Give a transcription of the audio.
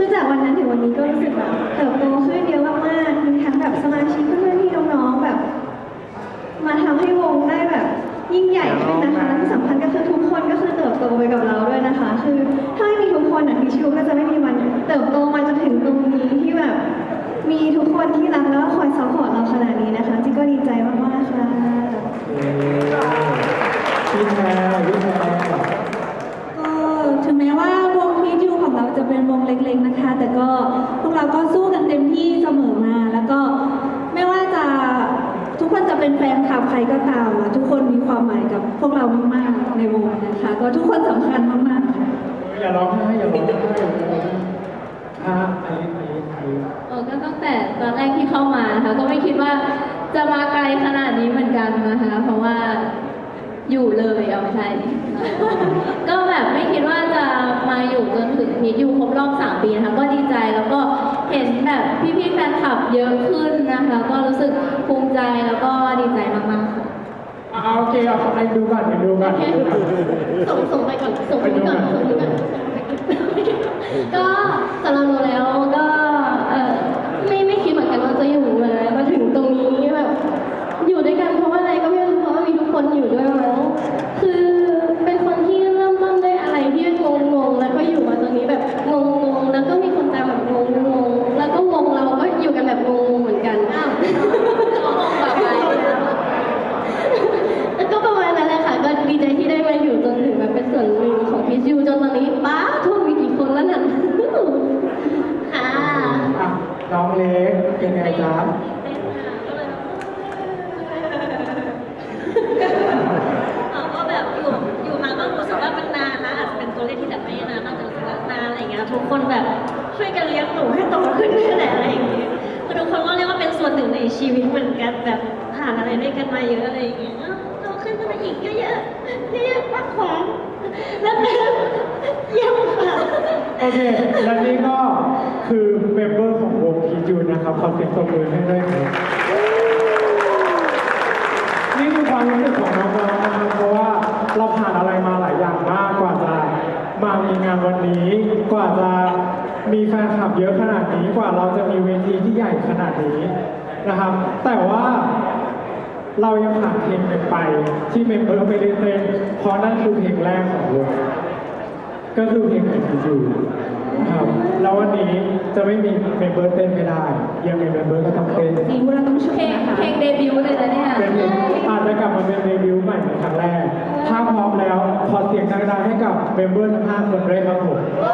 คือจากวันนั้นถึงวันนี้ก็รู้สึกแบบเติบโตขึ้นเยอะมากๆมีทั้งแบบสมาชิกเพื่อนๆพี่น้องๆแบบ มาทำให้วงได้แบบ ยิ่งใหญ่ขึ้นนะคะและที่สำคัญก็คือทุกคนก็คือเติบโตไปกับเราด้วยนะคะ คือถ้าไม่มีทุกคนอะทิชชูก็จะไม่มีวันเติบโตมาจนถึงตรงนี้ที่แบบ มีทุกคนที่รักแล้วก็คอยซัพพอร์ตเราขนาดนี้นะคะจิ๊กก็ดีใจมากๆค่ะ เป็นวงเล็กๆนะคะ แต่ก็พวกเราก็สู้กันเต็มที่เสมอมา แล้วก็ไม่ว่าจะทุกคนจะเป็นแฟนคลับใครก็ตามทุกคนมีความหมายกับพวกเรามากๆในวงนะคะ ก็ทุกคนสำคัญมากๆค่ะอย่าร้องไห้อย่าร้องไห้อย่าร้องไห้อะอันนี้อันนี้อันนี้เออก็ตั้งแต่ตอนแรกที่เข้ามานะคะก็ไม่คิดว่าจะมาไกลขนาดนี้เหมือนกันนะคะ เพราะว่าอยู่เลยเอาไม่ใช่ ก็แบบไม่คิดว่าจะมาอยู่จนถึงพีทอยู่ รบรอบสามปีนะคะก็ดีใจแล้วก็เห็นแบบพี่ๆแฟนคลับเยอะขึ้นนะคะก็รู้สึกภูมิใจแล้วก็ดีใจมากๆค่ะอะโอเคเอาไปดูก่อนไปดูก่อนไปดูก่อนส่งส่งไปก่อนส่งไปก่อนส่งไปก่อนก็สำหรับหนูแล้วก็เออไม่ไม่คิดเหมือนกันว่าจะอยู่มามาถึงตรงนี้แบบ อยู่ด้วยกันเพราะว่าอะไรก็ไม่รู้เพราะว่ามีทุกคนอยู่ด้วยมั้งคือเป็นคนที่เริ่มต้นด้วยอะไรที่งงงๆแล้วก็อยู่มาตรงนี้แบบงงงๆแล้วก็มีคนตามแบบงงงๆแล้วก็วงเราก็อยู่กันแบบงงๆเหมือนกันอ้าวแบบไป แล้วก็ประมาณนั้นแหละค่ะ ก็ดีใจที่ได้มาอยู่จนถึงแบบเป็นส่วนหนึ่งของพีจูจนตอนนี้ป้าทั่วมีกี่คนแล้วน่ะ ค่ะ อะน้องเล็กเป็น ไงจ๊ะเราก็แบบอยู่อยู่มาก็รู้สึกว่ามันนานนะอาจจะเป็นตัวเลขที่แบบไม่นานมากแต่รู้สึกว่านานอะไรอย่างเงี้ยทุกคนแบบช่วยกันเลี้ยงหนูให้โตขึ้นนี่แหละอะไรอย่างเงี้ยคือทุกคนก็เรียกว่าเป็นส่วนหนึ่งในชีวิตเหมือนกันแบบผ่านอะไรด้วยกันมาเยอะอะไรอย่างเงี้ยอ้าวโตขึ้นก็มาอีกก็เยอะเยอะมากขวางแล้วก็เยี่ยมค่ะ โอ เค และนี่ก็คือเมมเบอร์ของวงพีจูนนะครับขอเสียงตบมือให้ด้วยครับนี่คือความรู้สึกของน้องๆนะครับเพราะว่าเราผ่านอะไรมาหลายอย่างมากกว่าจะมามีงานวันนี้ กว่าจะมีแฟนคลับเยอะขนาดนี้กว่าเราจะมีเวทีที่ใหญ่ขนาดนี้นะครับ แต่ว่าเรายังผ่านเพลงหนึ่งไปที่เมมเบอร์ไม่ได้เต้นเพราะนั่นคือเพลงแรกของวง ก็คือเพลงไอทีจูครับแล้ววันนี้จะไม่มีเมมเบอร์เต้นไม่ได้ ยังมีเมมเบอร์ก็ต้องเต้นจริงเราต้องช่วยเพลงนะคะเพลงเดบิวต์เลยนะเนี่ยเป็นเพลงอาจจะกลับมาเป็นเดบิวต์ใหม่เป็นครั้งแรก ถ้าพร้อมแล้วขอเสียงดังๆให้กับเมมเบอร์ทั้งห้าคนด้วยครับผมโอ้